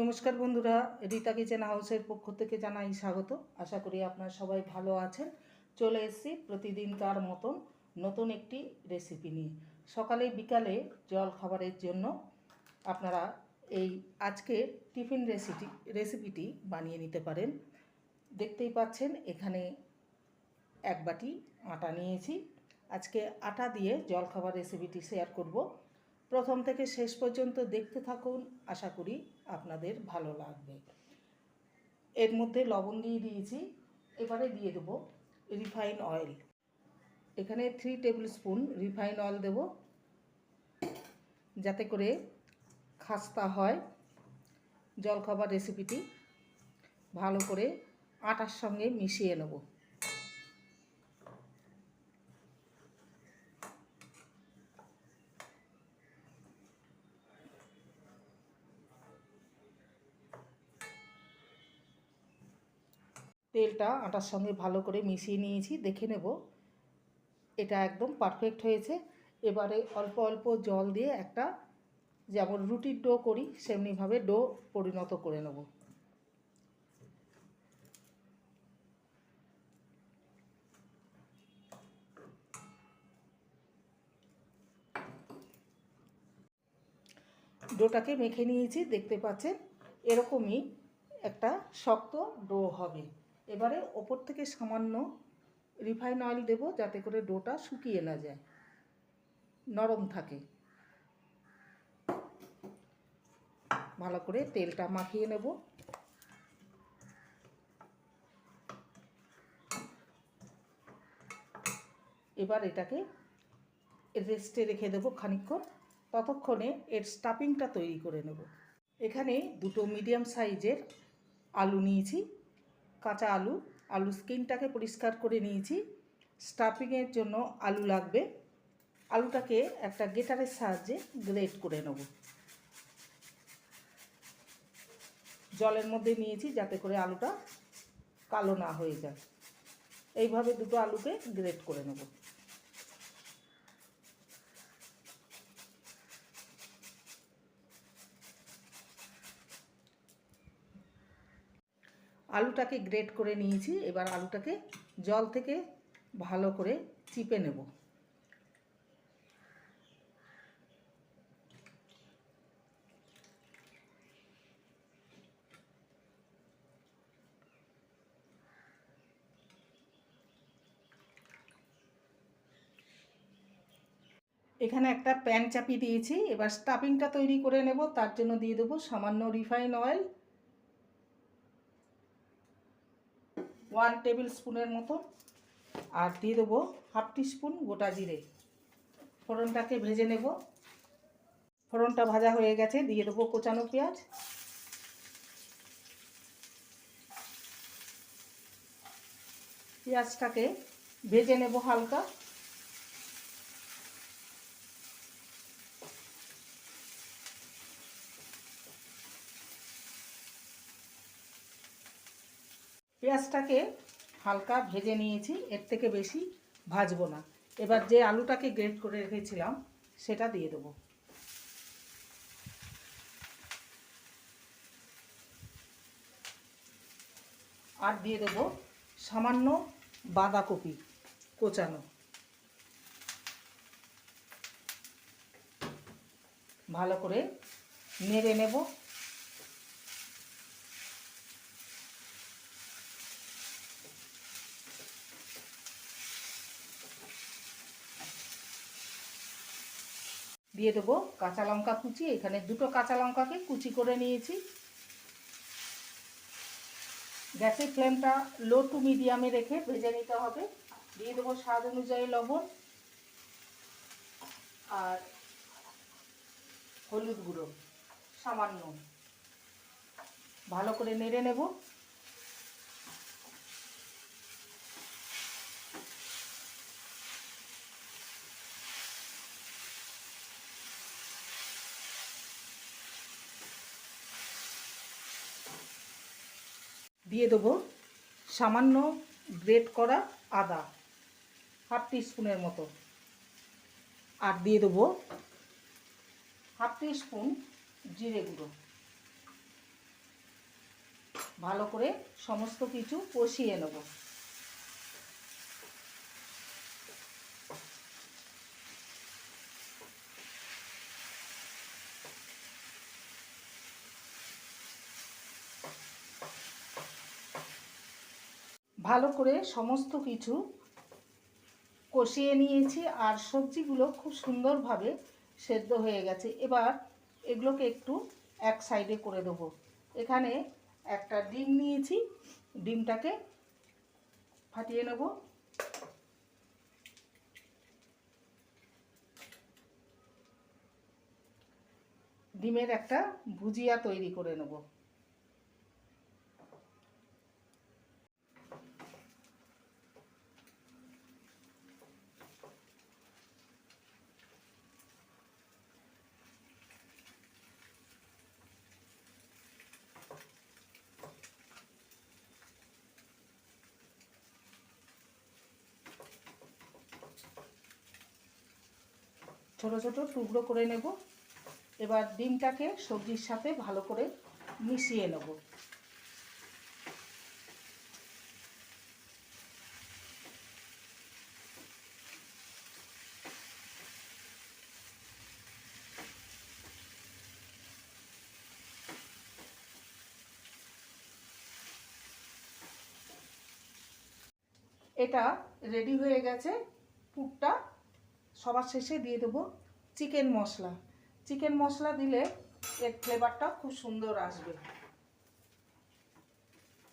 নমস্কার বন্ধুরা, রীতা কিচেন হাউসের পক্ষ থেকে জানাই স্বাগত। আশা করি আপনারা সবাই ভালো আছেন। চলে এসেছি প্রতিদিনকার মতন নতুন একটি রেসিপি নিয়ে। সকালে, বিকালে জল খাবারের জন্য আপনারা এই আজকে টিফিন রেসিপি রেসিপিটি বানিয়ে নিতে পারেন। দেখতেই পাচ্ছেন, এখানে এক বাটি আটা নিয়েছি। আজকে আটা দিয়ে জলখাবার রেসিপিটি শেয়ার করব। প্রথম থেকে শেষ পর্যন্ত দেখতে থাকুন। আশা করি আপনাদের ভালো লাগবে। এর মধ্যে লবণ দিয়ে দিয়েছি। এবারে দিয়ে দেবো রিফাইন অয়েল। এখানে three tablespoon refine oil দেব। যাতে করে খাস্তা হয় জলখাবার রেসিপিটি ভালো করে আটার সঙ্গে মিশিয়ে নেব। তেলটা আটার সঙ্গে ভালো করে মিশিয়ে নিয়েছি, দেখে নেব। এটা একদম পারফেক্ট হয়েছে। এবারে অল্প অল্প জল দিয়ে একটা যেমন রুটির ডো করি, সেমনিভাবে ডো পরিণত করে নেব। ডোটাকে মেখে নিয়েছি, দেখতে পাচ্ছেন? এরকমই একটা শক্ত ডো হবে। এবারে ওপর থেকে সামান্য রিফাইন অয়েল দেব যাতে করে ডোটা শুকিয়ে না যায়। নরম থাকে। ভালো করে তেলটা মাখিয়ে নেব। এবার এটাকে রেস্টে রেখে দেবো খানিকক্ষণ। ততক্ষণে এর স্টাফিংটা তৈরি করে নেব। এখানে দুটো মিডিয়াম সাইজের আলু নিয়েছি। কাঁচা আলু আলু স্কিনটাকে পরিষ্কার করে নিয়েছি। স্টাফিংয়ের জন্য আলু লাগবে। আলুটাকে একটা গেটারের সাহায্যে গ্রেট করে নেব। জলের মধ্যে নিয়েছি যাতে করে আলুটা কালো না হয়ে যায়। এইভাবে দুটো আলুকে গ্রেট করে নেব। আলুটাকে গ্রেট করে নিয়েছি, এবার আলুটাকে জল থেকে ভালো করে চিপে নেব। এখানে একটা প্যান চাপিয়ে দিয়েছি, এবার স্টাফিংটা তৈরি করে নেব, তার জন্য দিয়ে দেবো সামান্য রিফাইন অয়েল। ওয়ান টেবিল স্পুনের মতো। আর দিয়ে দেবো হাফ স্পুন গোটা জিরে। ফোড়নটাকে ভেজে নেব। ফোড়নটা ভাজা হয়ে গেছে, দিয়ে দেবো কোচানো পেঁয়াজ। পেঁয়াজটাকে ভেজে নেব হালকা। পেঁয়াজটাকে হালকা ভেজে নিয়েছি, এর থেকে বেশি ভাজবো না। এবার যে আলুটাকে গ্রেট করে রেখেছিলাম, সেটা দিয়ে দেবো। আর দিয়ে দেবো সামান্য বাঁধাকপি কোচানো। ভালো করে নেড়ে নেব। দিয়ে দেবো কাঁচা লঙ্কা কুচি। এখানে দুটো কাঁচা লঙ্কাকে কুচি করে নিয়েছি। গ্যাসের ফ্লেমটা লো টু মিডিয়ামে রেখে ভেজে নিতে হবে। দিয়ে দেবো স্বাদ অনুযায়ী লবণ আর হলুদ গুঁড়ো, সামান্য। ভালো করে নেড়ে নেব। দিয়ে দেবো সামান্য গ্রেট করা আদা, হাফ স্পুনের মতো। আর দিয়ে দেবো হাফ স্পুন জিরে গুঁড়ো। ভালো করে সমস্ত কিছু কষিয়ে নেব। ভালো করে সমস্ত কিছু কষিয়ে নিয়েছি আর সবজিগুলো খুব সুন্দরভাবে সেদ্ধ হয়ে গেছে। এবার এগুলোকে একটু এক সাইডে করে দেবো। এখানে একটা ডিম নিয়েছি, ডিমটাকে ফাটিয়ে নেব। ডিমের একটা ভুজিয়া তৈরি করে নেব। ছোট ছোট টুকরো করে নেব। এবার ডিমটাকে সবজির সাথে ভালো করে মিশিয়ে নেব। এটা রেডি হয়ে গেছে পুরটা সবার শেষে দিয়ে দেবো চিকেন মশলা। চিকেন মশলা দিলে এর ফ্লেভারটা খুব সুন্দর আসবে।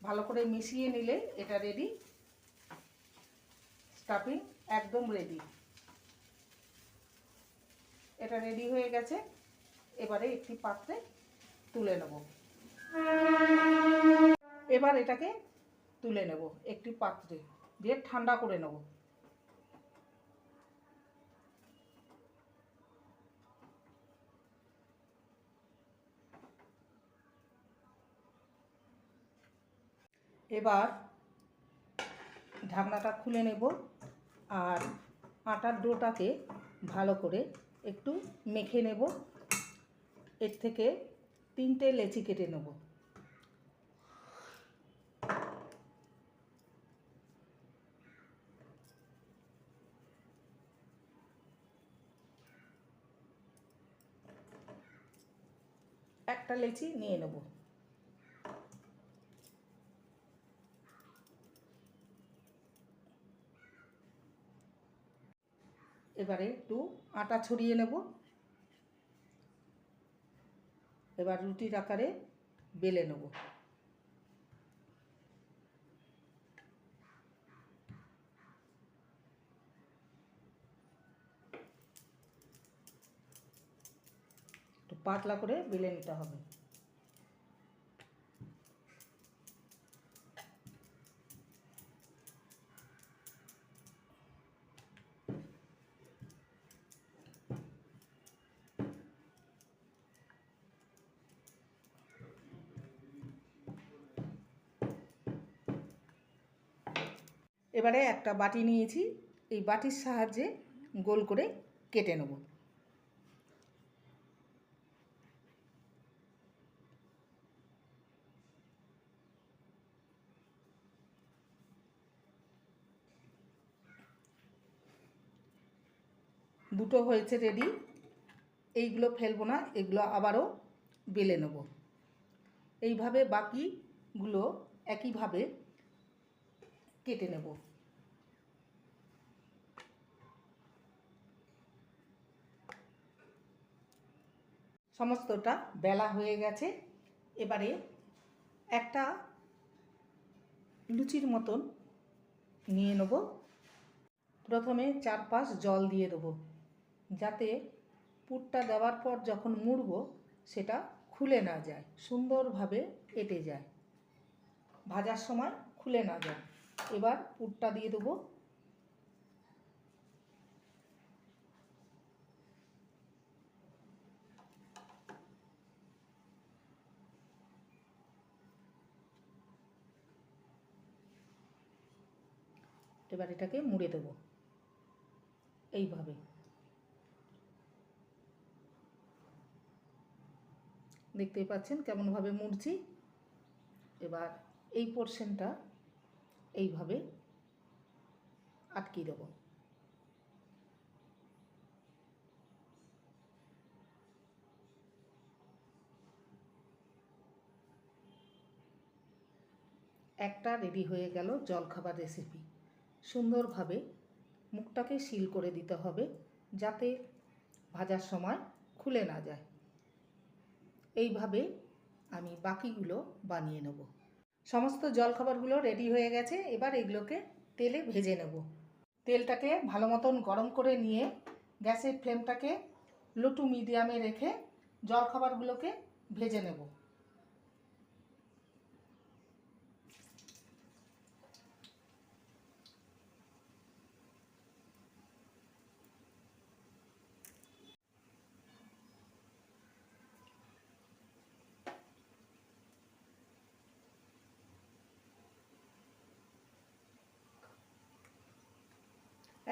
ভালো করে মিশিয়ে নিলে এটা রেডি স্টাফিং একদম রেডি এটা রেডি হয়ে গেছে। এবারে একটি পাত্রে তুলে নেব। এবার এটাকে তুলে নেব একটি পাত্রে। দিয়ে ঠান্ডা করে নেব। এবার ঢাকনাটা খুলে নেব আর আটার ডোটাকে ভালো করে একটু মেখে নেব। এর থেকে তিনটে লেচি কেটে নেব। একটা লেচি নিয়ে নেব। এবারে একটু আটা ছড়িয়ে নেব। এবার রুটির আকারে বেলে নেব। একটু পাতলা করে বেলে নিতে হবে। এবারে একটা বাটি নিয়েছি, এই বাটির সাহায্যে গোল করে কেটে নেব। দুটো হয়েছে রেডি এইগুলো ফেলব না, এগুলো আবারও বেলে নেব। এইভাবে বাকিগুলো একইভাবে কেটে নেব। সমস্তটা বেলা হয়ে গেছে। এবারে একটা লুচির মতন নিয়ে নেব। প্রথমে চার পাঁচ জল দিয়ে দেবো। যাতে পুরটা দেওয়ার পর যখন মুড়ব, সেটা খুলে না যায়, সুন্দরভাবে এঁটে যায়। ভাজার সময় খুলে না যায়। এবার পুরটা দিয়ে দেবো। এবার এটাকে মুড়ে দেবো। এইভাবে। দেখতেই পাচ্ছেন কেমনভাবে মুড়ছি। এবার এই পোর্শনটা এইভাবে আটকিয়ে দেবো। একটা রেডি হয়ে গেল জলখাবার রেসিপি সুন্দরভাবে মুখটাকে সিল করে দিতে হবে যাতে ভাজার সময় খুলে না যায়। এইভাবে আমি বাকিগুলো বানিয়ে নেব। সমস্ত জলখাবারগুলো রেডি হয়ে গেছে, এবার এগুলোকে তেলে ভেজে নেব। তেলটাকে ভালো মতন গরম করে নিয়ে গ্যাসের ফ্লেমটাকে লো টু মিডিয়ামে রেখে জলখাবারগুলোকে ভেজে নেব।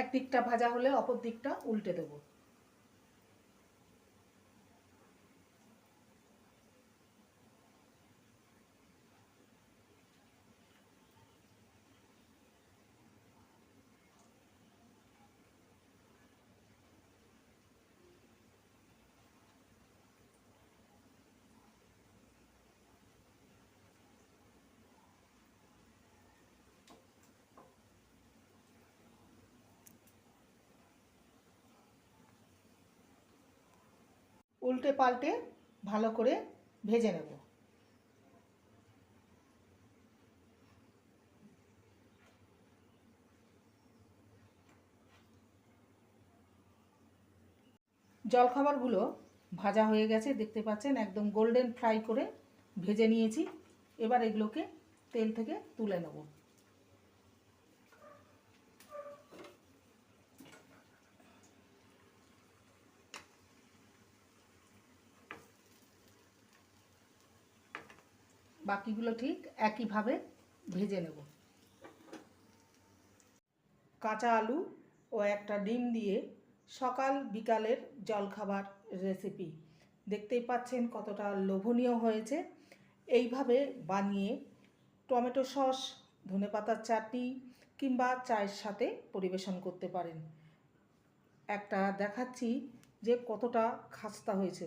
এক দিকটা ভাজা হলে অপর দিকটা উল্টে দেবো। উল্টে পাল্টে ভালো করে ভেজে নেব। জলখাবারগুলো ভাজা হয়ে গেছে, দেখতে পাচ্ছেন একদম গোল্ডেন ফ্রাই করে ভেজে নিয়েছি। এবার এগুলোকে তেল থেকে তুলে নেব। বাকিগুলো ঠিক একইভাবে ভেজে নেব। কাঁচা আলু ও একটা ডিম দিয়ে সকাল বিকালের জলখাবার রেসিপি দেখতেই পাচ্ছেন কতটা লোভনীয় হয়েছে। এইভাবে বানিয়ে টমেটো সস ধনেপাতার চাটনি কিংবা চায়ের সাথে পরিবেশন করতে পারেন। একটা দেখাচ্ছি যে কতটা খাস্তা হয়েছে।